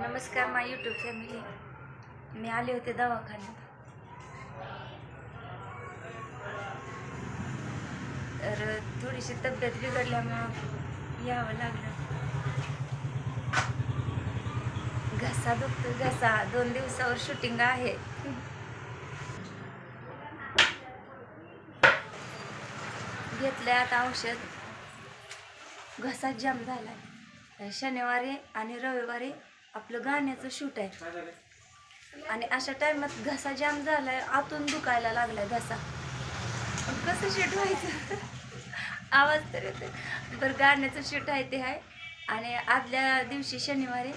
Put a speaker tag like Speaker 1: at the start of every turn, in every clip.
Speaker 1: नमस्कार माय YouTube family मी आले होते दवाखान्यात. तर थोडीशी तब्येत बिघडल्यामुळं यावं लागलं. घसा दुखतो घसा. दोन दिवसावर शूटिंग आहे. घेतलंय आता औषध. घसा जाम झालाय. शनिवारी आणि रविवारी आपलं गाण्याचं शूट आहे. आणि अशा टायमात घसा जाम झालाय आतून दुखायला लागलाय घसा. कसं शूट व्हायचं? आवाज तर येतो बरं गाण्याचं शूट आहे ते आहे. आणि आदल्या दिवशी शनिवारी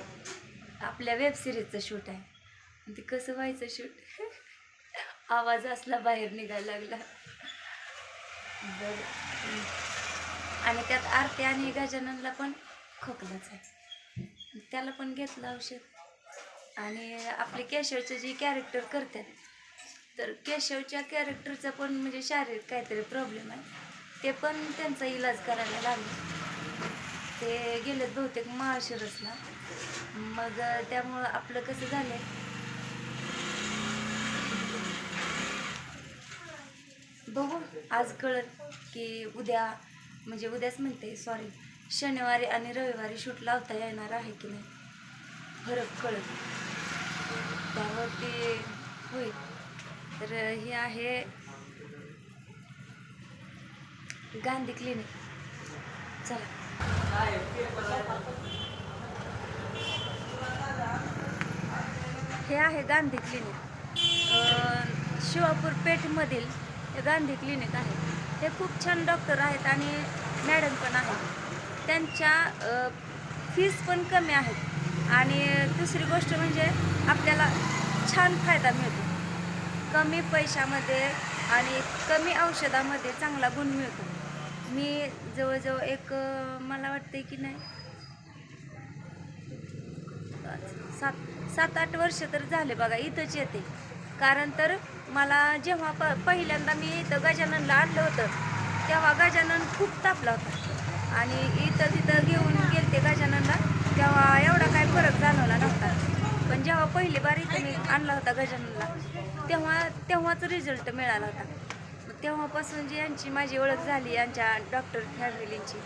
Speaker 1: आपल्या वेबसिरीजचं शूट आहे. ते कसं व्हायचं शूट आवाज असला बाहेर निघायला लागला. बरं. आणि त्यात आरती आणि गजाननला पण खोकलाच आहे. त्याला पण घेतलं औषध. आणि आपले केशवचे जे कॅरेक्टर करतात तर केशवच्या कॅरेक्टरचा पण म्हणजे शारीरिक काहीतरी प्रॉब्लेम आहे. ते पण त्यांचा इलाज करायला लागले. ते गेलेत बहुतेक महाशिरसला. मग त्यामुळं आपलं कसं झालं बघू. आज कळत की उद्या म्हणजे उद्याच म्हणते सॉरी शनिवारी आणि रविवारी शूट लावता येणार आहे की नाही? फरक कळत त्यावरती होईल तर हे आहे गांधी क्लिनिक. चला. हे आहे गांधी क्लिनिक. शिवापूर पेठमधील हे गांधी क्लिनिक आहे. हे खूप छान डॉक्टर आहेत आणि मॅडम पण आहेत. त्यांच्या फीस पण कमी आहेत. आणि दुसरी गोष्ट म्हणजे आपल्याला छान फायदा मिळतो. कमी पैशामध्ये आणि कमी औषधामध्ये चांगला गुण मिळतो. मी जवळजवळ एक मला वाटते की नाही सात सात आठ वर्ष तर झाले बघा इथंच येते. कारण तर मला जेव्हा प पहिल्यांदा मी इथं गजाननला आणलं होतं तेव्हा गजानन खूप तापला होता. आणि इथं तिथं घेऊन गेलते गजाननला तेव्हा एवढा काय फरक जाणवला नव्हता. पण जेव्हा पहिली बार इथं मी आणला होता गजाननला तेव्हा तेव्हाच रिझल्ट मिळाला होता. मग तेव्हापासून जी यांची माझी ओळख झाली यांच्या डॉक्टर फॅमिलींची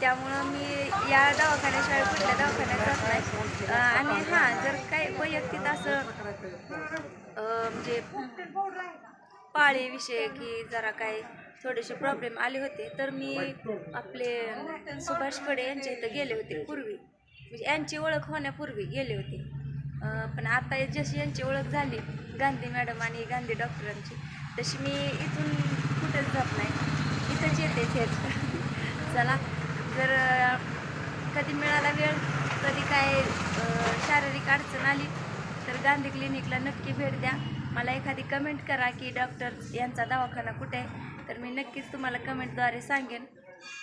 Speaker 1: त्यामुळं मी या दवाखान्याशिवाय कुठल्या दवाखान्यात जात नाही. आणि हां जर काय वैयक्तिक असं म्हणजे पाळीविषयी की जरा काय थोडेसे प्रॉब्लेम आले होते. तर मी आपले सुभाष फडे यांच्या इथं गेले होते पूर्वी. म्हणजे यांची ओळख होण्यापूर्वी गेले होते. पण आता जशी यांची ओळख झाली गांधी मॅडम आणि गांधी डॉक्टरांची तशी मी इथून कुठेच जात नाही. इथंच येते थेट चला जर कधी मिळाला वेळ कधी काय शारीरिक अडचण आली तर गांधी क्लिनिकला नक्की भेट द्या. मला एखादी कमेंट करा की डॉक्टर यांचा दवाखाना कुठे आहे? तर मी नक्कीच तुम्हाला कमेंटद्वारे सांगेन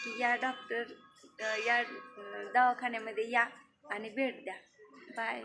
Speaker 1: की या डॉक्टर या दवाखान्यामध्ये या आणि भेट द्या. बाय